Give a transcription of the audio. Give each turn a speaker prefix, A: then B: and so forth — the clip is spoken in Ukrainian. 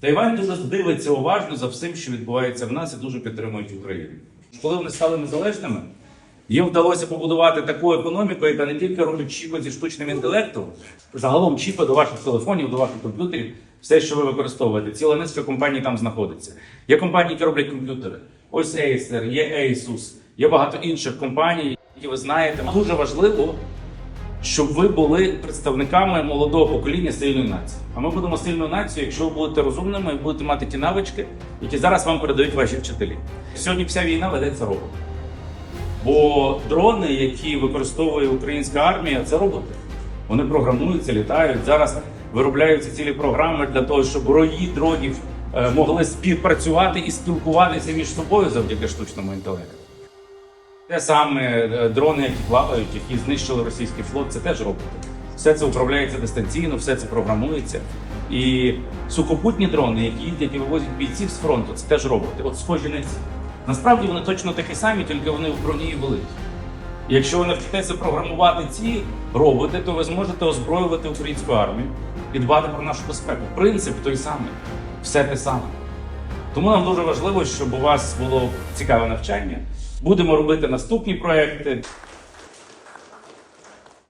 A: Тайвань дуже дивиться уважно за всім, що відбувається в нас, і дуже підтримують Україну. Коли вони стали незалежними, їм вдалося побудувати таку економіку, яка не тільки робить чіпи зі штучним інтелектом, загалом чіпи до ваших телефонів, до ваших комп'ютерів, все, що ви використовуєте. Ціла низка компаній там знаходиться. Є компанії, які роблять комп'ютери. Ось Acer, є Asus, є багато інших компаній, які ви знаєте. Дуже важливо, щоб ви були представниками молодого покоління сильної нації. А ми будемо сильною нацією, якщо ви будете розумними і будете мати ті навички, які зараз вам передають ваші вчителі. Сьогодні вся війна ведеться робот. Бо дрони, які використовує українська армія, це роботи. Вони програмуються, літають. Зараз виробляються цілі програми для того, щоб рої дронів е, могли співпрацювати і спілкуватися між собою завдяки штучному інтелекту. Те саме е, дрони, які плавають, які знищили російський флот, це теж роботи. Все це управляється дистанційно, все це програмується. І сухопутні дрони, які їздять і вивозять бійців з фронту, це теж роботи. От схожі на ці. Насправді вони точно такі самі, тільки вони в броні і великі. Якщо ви навчитеся програмувати ці роботи, то ви зможете озброювати українську армію і дбати про нашу безпеку. Принцип той самий, все те саме. Тому нам дуже важливо, щоб у вас було цікаве навчання. Будемо робити наступні проекти.